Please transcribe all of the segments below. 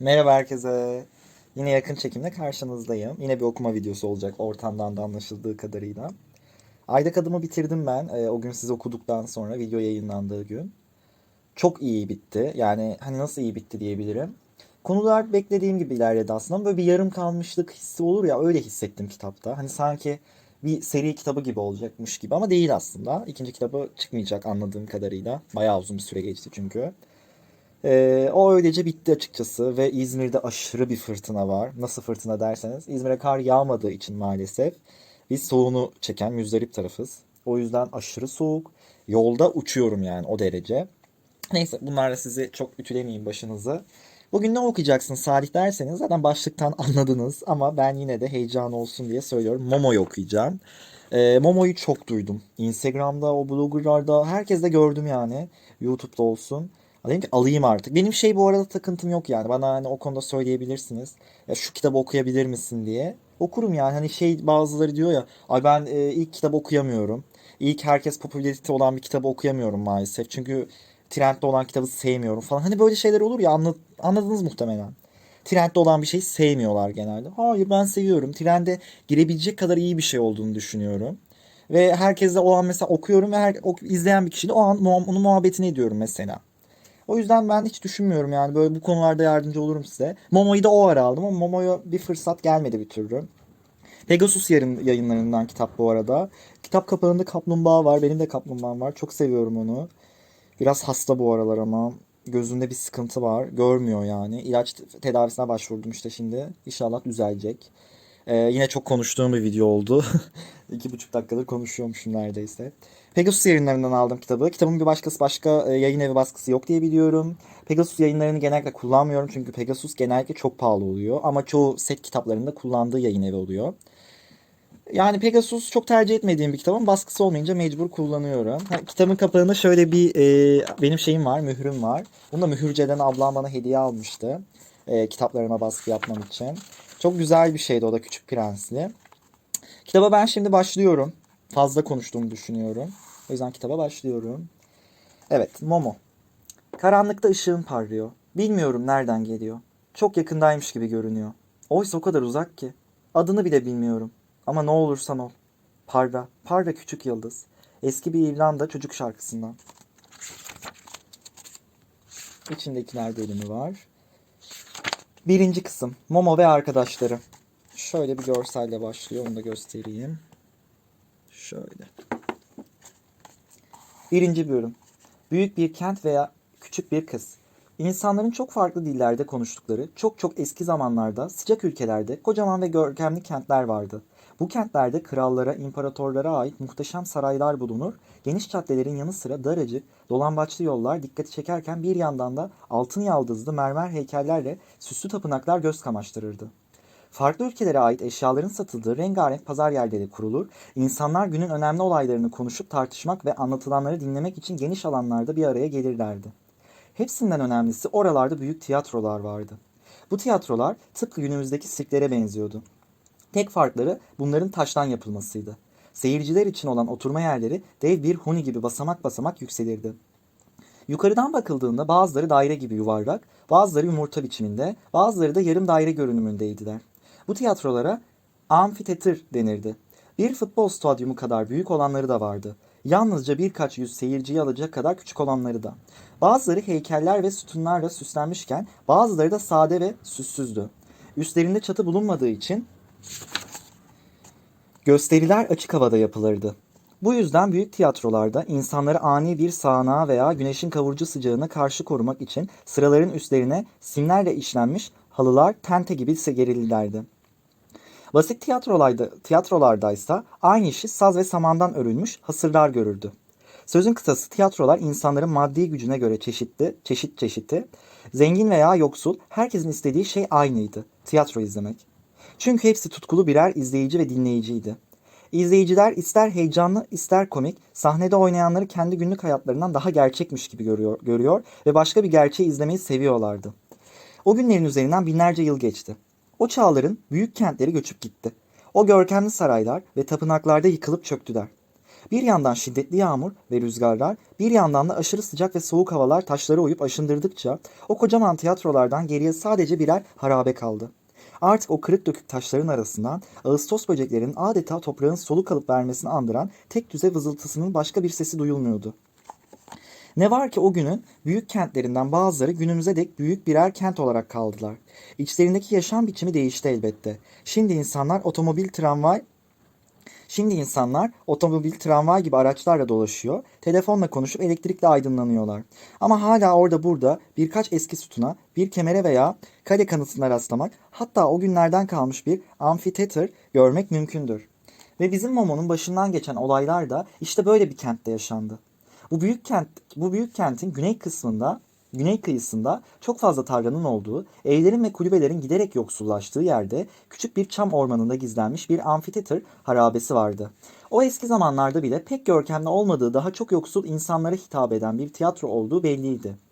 Merhaba herkese. Yine yakın çekimle karşınızdayım. Yine bir okuma videosu olacak ortamdan da anlaşıldığı kadarıyla. Aydak adımı bitirdim ben. Ee, o gün siz okuduktan sonra video yayınlandığı gün. Çok iyi bitti. Yani hani nasıl iyi bitti diyebilirim. Konular beklediğim gibi ilerledi aslında. Böyle bir yarım kalmışlık hissi olur ya öyle hissettim kitapta. Hani sanki bir seri kitabı gibi olacakmış gibi ama değil aslında. İkinci kitabı çıkmayacak anladığım kadarıyla. Bayağı uzun bir süre geçti çünkü. Ee, o öylece bitti açıkçası ve İzmir'de aşırı bir fırtına var. Nasıl fırtına derseniz İzmir'e kar yağmadığı için maalesef biz soğuğunu çeken müzdarip tarafız. O yüzden aşırı soğuk. Yolda uçuyorum yani o derece. Neyse bunlarla sizi çok ütülemeyeyim başınızı. Bugün ne okuyacaksın Salih derseniz zaten başlıktan anladınız ama ben yine de heyecan olsun diye söylüyorum. Momo'yu okuyacağım. Ee, Momo'yu çok duydum. Instagram'da, o bloggerlarda, herkes de gördüm yani. YouTube'da olsun. Dedim ki alayım artık. Benim şey bu arada takıntım yok yani. Bana hani o konuda söyleyebilirsiniz. Ya şu kitabı okuyabilir misin diye. Okurum yani. Hani şey bazıları diyor ya. Ay ben e, ilk kitabı okuyamıyorum. İlk herkes popülarite olan bir kitabı okuyamıyorum maalesef. Çünkü trendde olan kitabı sevmiyorum falan. Hani böyle şeyler olur ya anla- anladınız muhtemelen. Trendde olan bir şeyi sevmiyorlar genelde. Hayır ben seviyorum. Trende girebilecek kadar iyi bir şey olduğunu düşünüyorum. Ve herkesle o an mesela okuyorum ve her, izleyen bir kişiyle o an onun muhabbetini ediyorum mesela. O yüzden ben hiç düşünmüyorum yani böyle bu konularda yardımcı olurum size. Momo'yu da o ara aldım ama Momo'ya bir fırsat gelmedi bir türlü. Pegasus yarın yayınlarından kitap bu arada. Kitap kapağında kaplumbağa var. Benim de kaplumbağam var. Çok seviyorum onu. Biraz hasta bu aralar ama. Gözünde bir sıkıntı var. Görmüyor yani. İlaç tedavisine başvurdum işte şimdi. İnşallah düzelecek. Ee, yine çok konuştuğum bir video oldu. İki buçuk dakikadır konuşuyormuşum neredeyse. Pegasus yayınlarından aldım kitabı. Kitabın bir başkası başka e, yayın evi baskısı yok diye biliyorum. Pegasus yayınlarını genellikle kullanmıyorum çünkü Pegasus genellikle çok pahalı oluyor. Ama çoğu set kitaplarında kullandığı yayın evi oluyor. Yani Pegasus çok tercih etmediğim bir kitap ama baskısı olmayınca mecbur kullanıyorum. Kitabın kapağında şöyle bir e, benim şeyim var, mührüm var. Bunu da mühürceden ablam bana hediye almıştı. E, kitaplarıma baskı yapmam için. Çok güzel bir şeydi o da Küçük Prensli. Kitaba ben şimdi başlıyorum. Fazla konuştuğumu düşünüyorum. O yüzden kitaba başlıyorum. Evet, Momo. Karanlıkta ışığın parlıyor. Bilmiyorum nereden geliyor. Çok yakındaymış gibi görünüyor. Oysa o kadar uzak ki. Adını bile bilmiyorum. Ama ne olursan ol. Parla, parla küçük yıldız. Eski bir İrlanda çocuk şarkısından. İçindekiler bölümü var. Birinci kısım. Momo ve arkadaşları. Şöyle bir görselle başlıyor. Onu da göstereyim. Şöyle. Birinci bölüm. Büyük bir kent veya küçük bir kız. İnsanların çok farklı dillerde konuştukları, çok çok eski zamanlarda sıcak ülkelerde kocaman ve görkemli kentler vardı. Bu kentlerde krallara, imparatorlara ait muhteşem saraylar bulunur, geniş caddelerin yanı sıra daracık, dolambaçlı yollar dikkati çekerken bir yandan da altın yaldızlı mermer heykellerle süslü tapınaklar göz kamaştırırdı. Farklı ülkelere ait eşyaların satıldığı rengarenk pazar yerleri kurulur, insanlar günün önemli olaylarını konuşup tartışmak ve anlatılanları dinlemek için geniş alanlarda bir araya gelirlerdi. Hepsinden önemlisi oralarda büyük tiyatrolar vardı. Bu tiyatrolar tıpkı günümüzdeki sirklere benziyordu. Tek farkları bunların taştan yapılmasıydı. Seyirciler için olan oturma yerleri dev bir huni gibi basamak basamak yükselirdi. Yukarıdan bakıldığında bazıları daire gibi yuvarlak, bazıları yumurta biçiminde, bazıları da yarım daire görünümündeydiler. Bu tiyatrolara amfiteatr denirdi. Bir futbol stadyumu kadar büyük olanları da vardı. Yalnızca birkaç yüz seyirciyi alacak kadar küçük olanları da. Bazıları heykeller ve sütunlarla süslenmişken bazıları da sade ve süssüzdü. Üstlerinde çatı bulunmadığı için Gösteriler açık havada yapılırdı. Bu yüzden büyük tiyatrolarda insanları ani bir sağanağa veya güneşin kavurucu sıcağına karşı korumak için sıraların üstlerine simlerle işlenmiş halılar tente gibi gerilirlerdi. Basit tiyatrolarda, tiyatrolardaysa aynı işi saz ve samandan örülmüş hasırlar görürdü. Sözün kısası tiyatrolar insanların maddi gücüne göre çeşitli, çeşit çeşiti, zengin veya yoksul herkesin istediği şey aynıydı. Tiyatro izlemek. Çünkü hepsi tutkulu birer izleyici ve dinleyiciydi. İzleyiciler ister heyecanlı ister komik sahnede oynayanları kendi günlük hayatlarından daha gerçekmiş gibi görüyor, görüyor ve başka bir gerçeği izlemeyi seviyorlardı. O günlerin üzerinden binlerce yıl geçti. O çağların büyük kentleri göçüp gitti. O görkemli saraylar ve tapınaklarda yıkılıp çöktüler. Bir yandan şiddetli yağmur ve rüzgarlar, bir yandan da aşırı sıcak ve soğuk havalar taşları oyup aşındırdıkça o kocaman tiyatrolardan geriye sadece birer harabe kaldı. Artık o kırık dökük taşların arasından Ağustos böceklerinin adeta toprağın soluk alıp vermesini andıran tek düze vızıltısının başka bir sesi duyulmuyordu. Ne var ki o günün büyük kentlerinden bazıları günümüze dek büyük birer kent olarak kaldılar. İçlerindeki yaşam biçimi değişti elbette. Şimdi insanlar otomobil, tramvay, Şimdi insanlar otomobil, tramvay gibi araçlarla dolaşıyor, telefonla konuşup elektrikle aydınlanıyorlar. Ama hala orada burada birkaç eski sütuna, bir kemere veya kale kanıtına rastlamak, hatta o günlerden kalmış bir amfiteatr görmek mümkündür. Ve bizim Momo'nun başından geçen olaylar da işte böyle bir kentte yaşandı. Bu büyük kent, bu büyük kentin güney kısmında, güney kıyısında çok fazla tarlanın olduğu, evlerin ve kulübelerin giderek yoksullaştığı yerde küçük bir çam ormanında gizlenmiş bir amfiteatr harabesi vardı. O eski zamanlarda bile pek görkemli olmadığı daha çok yoksul insanlara hitap eden bir tiyatro olduğu belliydi.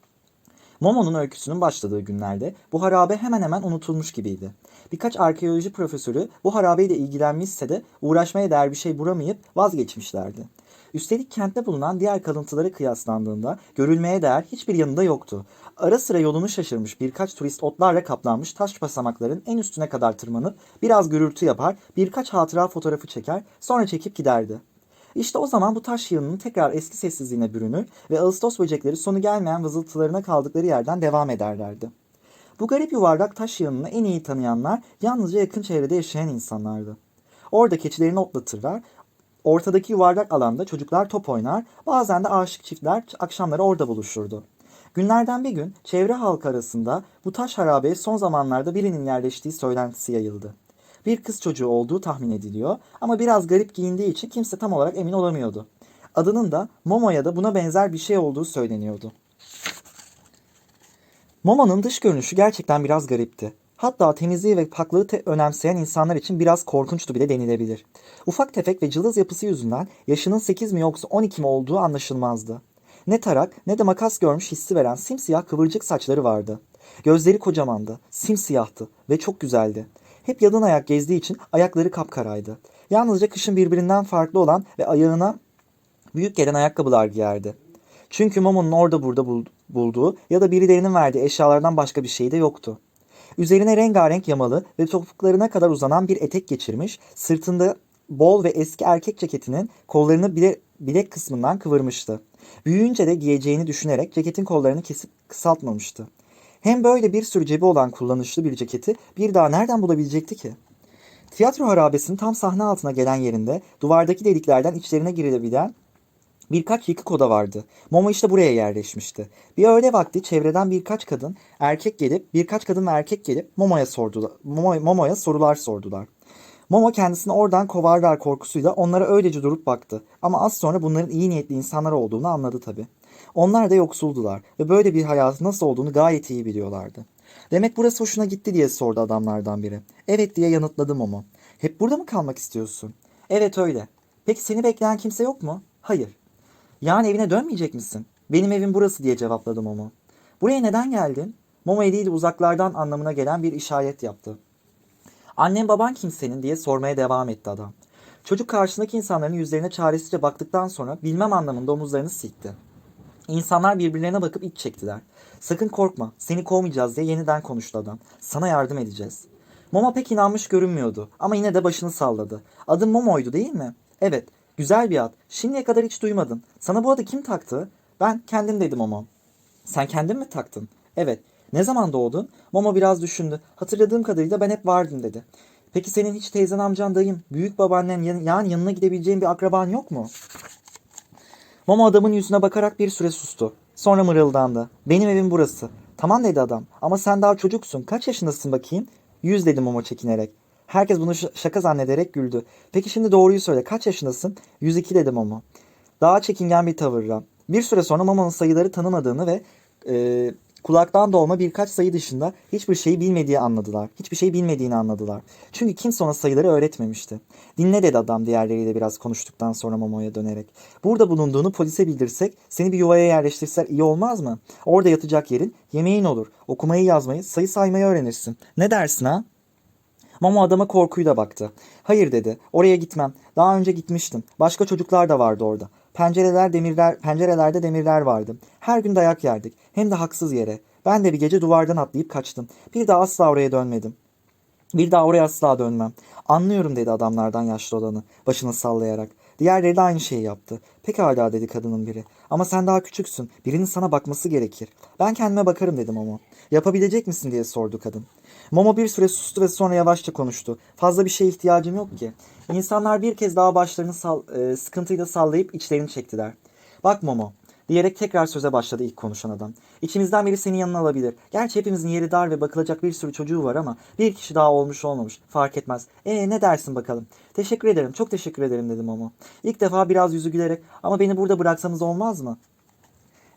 Momo'nun öyküsünün başladığı günlerde bu harabe hemen hemen unutulmuş gibiydi. Birkaç arkeoloji profesörü bu harabeyle ilgilenmişse de uğraşmaya değer bir şey bulamayıp vazgeçmişlerdi. Üstelik kentte bulunan diğer kalıntılara kıyaslandığında görülmeye değer hiçbir yanında yoktu. Ara sıra yolunu şaşırmış birkaç turist otlarla kaplanmış taş basamakların en üstüne kadar tırmanıp biraz gürültü yapar, birkaç hatıra fotoğrafı çeker, sonra çekip giderdi. İşte o zaman bu taş yığınının tekrar eski sessizliğine bürünür ve Ağustos böcekleri sonu gelmeyen vızıltılarına kaldıkları yerden devam ederlerdi. Bu garip yuvarlak taş yığınını en iyi tanıyanlar yalnızca yakın çevrede yaşayan insanlardı. Orada keçilerini otlatırlar, ortadaki yuvarlak alanda çocuklar top oynar, bazen de aşık çiftler akşamları orada buluşurdu. Günlerden bir gün çevre halkı arasında bu taş harabeye son zamanlarda birinin yerleştiği söylentisi yayıldı. Bir kız çocuğu olduğu tahmin ediliyor ama biraz garip giyindiği için kimse tam olarak emin olamıyordu. Adının da Momo ya da buna benzer bir şey olduğu söyleniyordu. Momo'nun dış görünüşü gerçekten biraz garipti. Hatta temizliği ve paklığı te- önemseyen insanlar için biraz korkunçtu bile denilebilir. Ufak tefek ve cılız yapısı yüzünden yaşının 8 mi yoksa 12 mi olduğu anlaşılmazdı. Ne tarak ne de makas görmüş hissi veren simsiyah kıvırcık saçları vardı. Gözleri kocamandı, simsiyahtı ve çok güzeldi. Hep yalın ayak gezdiği için ayakları kapkaraydı. Yalnızca kışın birbirinden farklı olan ve ayağına büyük gelen ayakkabılar giyerdi. Çünkü Momo'nun orada burada bul- bulduğu ya da birilerinin verdiği eşyalardan başka bir şey de yoktu. Üzerine rengarenk yamalı ve topuklarına kadar uzanan bir etek geçirmiş, sırtında bol ve eski erkek ceketinin kollarını bile, bilek kısmından kıvırmıştı. Büyüyünce de giyeceğini düşünerek ceketin kollarını kesip kısaltmamıştı. Hem böyle bir sürü cebi olan kullanışlı bir ceketi bir daha nereden bulabilecekti ki? Tiyatro harabesinin tam sahne altına gelen yerinde duvardaki deliklerden içlerine girilebilen birkaç yıkık oda vardı. Momo işte buraya yerleşmişti. Bir öğle vakti çevreden birkaç kadın, erkek gelip, birkaç kadın ve erkek gelip Momo'ya sordular. Momo, Momo'ya sorular sordular. Momo kendisini oradan kovarlar korkusuyla onlara öylece durup baktı. Ama az sonra bunların iyi niyetli insanlar olduğunu anladı tabii. Onlar da yoksuldular ve böyle bir hayatın nasıl olduğunu gayet iyi biliyorlardı. Demek burası hoşuna gitti diye sordu adamlardan biri. Evet diye yanıtladı Momo. Hep burada mı kalmak istiyorsun? Evet öyle. Peki seni bekleyen kimse yok mu? Hayır. Yani evine dönmeyecek misin? Benim evim burası diye cevapladı Momo. Buraya neden geldin? Momo eliyle uzaklardan anlamına gelen bir işaret yaptı. Annem baban kimsenin diye sormaya devam etti adam. Çocuk karşısındaki insanların yüzlerine çaresizce baktıktan sonra bilmem anlamında omuzlarını silkti. İnsanlar birbirlerine bakıp iç çektiler. Sakın korkma, seni kovmayacağız diye yeniden konuştu adam. Sana yardım edeceğiz. Momo pek inanmış görünmüyordu ama yine de başını salladı. Adın Momo'ydu değil mi? Evet, güzel bir ad. Şimdiye kadar hiç duymadın. Sana bu adı kim taktı? Ben kendim dedim Momo. Sen kendin mi taktın? Evet. Ne zaman doğdun? Momo biraz düşündü. Hatırladığım kadarıyla ben hep vardım dedi. Peki senin hiç teyzen amcan dayın, büyük babaannen yan- yanına gidebileceğin bir akraban yok mu? Momo adamın yüzüne bakarak bir süre sustu. Sonra mırıldandı. Benim evim burası. Tamam dedi adam. Ama sen daha çocuksun. Kaç yaşındasın bakayım? Yüz dedi Momo çekinerek. Herkes bunu şaka zannederek güldü. Peki şimdi doğruyu söyle. Kaç yaşındasın? 102 dedi Momo. Daha çekingen bir tavırla. Bir süre sonra Momo'nun sayıları tanımadığını ve e, kulaktan dolma birkaç sayı dışında hiçbir şeyi bilmediği anladılar. Hiçbir şey bilmediğini anladılar. Çünkü kimse ona sayıları öğretmemişti. Dinle dedi adam diğerleriyle biraz konuştuktan sonra Momo'ya dönerek. Burada bulunduğunu polise bildirsek, seni bir yuvaya yerleştirseler iyi olmaz mı? Orada yatacak yerin, yemeğin olur. Okumayı yazmayı, sayı saymayı öğrenirsin. Ne dersin ha? Momo adama korkuyla baktı. Hayır dedi. Oraya gitmem. Daha önce gitmiştim. Başka çocuklar da vardı orada. Pencereler demirler, pencerelerde demirler vardı. Her gün dayak yerdik. Hem de haksız yere. Ben de bir gece duvardan atlayıp kaçtım. Bir daha asla oraya dönmedim. Bir daha oraya asla dönmem. Anlıyorum dedi adamlardan yaşlı olanı başını sallayarak. Diğerleri de aynı şeyi yaptı. Pekala dedi kadının biri. Ama sen daha küçüksün. Birinin sana bakması gerekir. Ben kendime bakarım dedim Momo. Yapabilecek misin diye sordu kadın. Momo bir süre sustu ve sonra yavaşça konuştu. Fazla bir şeye ihtiyacım yok ki. İnsanlar bir kez daha başlarını sal, e, sıkıntıyla sallayıp içlerini çektiler. Bak Momo diyerek tekrar söze başladı ilk konuşan adam. İçimizden biri senin yanına alabilir. Gerçi hepimizin yeri dar ve bakılacak bir sürü çocuğu var ama bir kişi daha olmuş olmamış. Fark etmez. E ne dersin bakalım? Teşekkür ederim. Çok teşekkür ederim dedim Momo. İlk defa biraz yüzü gülerek ama beni burada bıraksanız olmaz mı?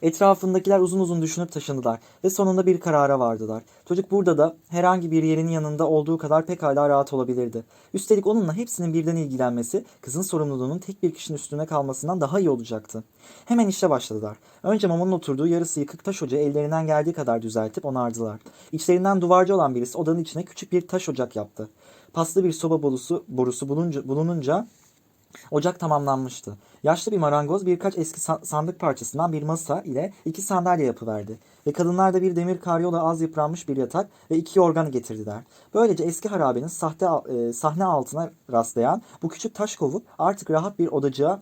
Etrafındakiler uzun uzun düşünüp taşındılar ve sonunda bir karara vardılar. Çocuk burada da herhangi bir yerin yanında olduğu kadar pekala rahat olabilirdi. Üstelik onunla hepsinin birden ilgilenmesi kızın sorumluluğunun tek bir kişinin üstüne kalmasından daha iyi olacaktı. Hemen işe başladılar. Önce Mamon'un oturduğu yarısı yıkık taş ocağı ellerinden geldiği kadar düzeltip onardılar. İçlerinden duvarcı olan birisi odanın içine küçük bir taş ocak yaptı. Paslı bir soba borusu, borusu bulunca, bulununca Ocak tamamlanmıştı. Yaşlı bir marangoz birkaç eski sa- sandık parçasından bir masa ile iki sandalye yapıverdi. Ve kadınlar da bir demir karyola az yıpranmış bir yatak ve iki yorganı getirdiler. Böylece eski harabenin sahte, e, sahne altına rastlayan bu küçük taş kovuk artık rahat bir odacığa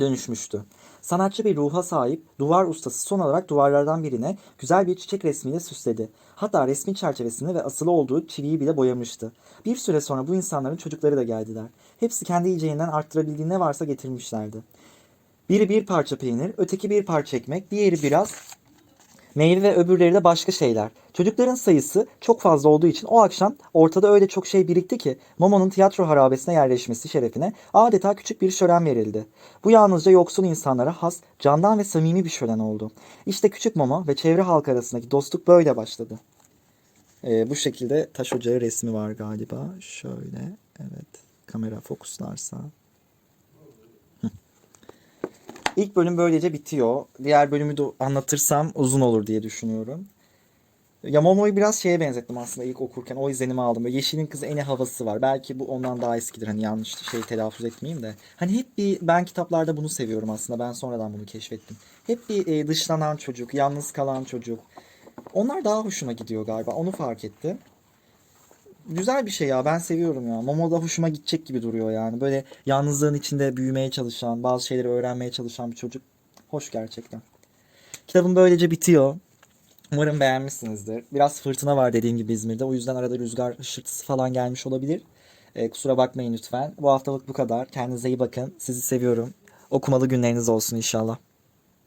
dönüşmüştü. Sanatçı bir ruha sahip duvar ustası son olarak duvarlardan birine güzel bir çiçek resmiyle süsledi. Hatta resmin çerçevesini ve asılı olduğu çiviyi bile boyamıştı. Bir süre sonra bu insanların çocukları da geldiler. Hepsi kendi yiyeceğinden arttırabildiği ne varsa getirmişlerdi. Biri bir parça peynir, öteki bir parça ekmek, diğeri biraz meyve ve öbürleri de başka şeyler. Çocukların sayısı çok fazla olduğu için o akşam ortada öyle çok şey birikti ki Momo'nun tiyatro harabesine yerleşmesi şerefine adeta küçük bir şölen verildi. Bu yalnızca yoksul insanlara has, candan ve samimi bir şölen oldu. İşte küçük Momo ve çevre halk arasındaki dostluk böyle başladı. Ee, bu şekilde taş ocağı resmi var galiba. Şöyle, evet. Kamera fokuslarsa. İlk bölüm böylece bitiyor. Diğer bölümü de anlatırsam uzun olur diye düşünüyorum. Ya Momo'yu biraz şeye benzettim aslında ilk okurken. O izlenimi aldım. Böyle Yeşil'in kızı eni havası var. Belki bu ondan daha eskidir. Hani yanlış şey telaffuz etmeyeyim de. Hani hep bir ben kitaplarda bunu seviyorum aslında. Ben sonradan bunu keşfettim. Hep bir e, dışlanan çocuk, yalnız kalan çocuk. Onlar daha hoşuma gidiyor galiba. Onu fark ettim. Güzel bir şey ya. Ben seviyorum ya. Momo da hoşuma gidecek gibi duruyor yani. Böyle yalnızlığın içinde büyümeye çalışan, bazı şeyleri öğrenmeye çalışan bir çocuk. Hoş gerçekten. Kitabım böylece bitiyor. Umarım beğenmişsinizdir. Biraz fırtına var dediğim gibi İzmir'de. O yüzden arada rüzgar hışırtısı falan gelmiş olabilir. Ee, kusura bakmayın lütfen. Bu haftalık bu kadar. Kendinize iyi bakın. Sizi seviyorum. Okumalı günleriniz olsun inşallah.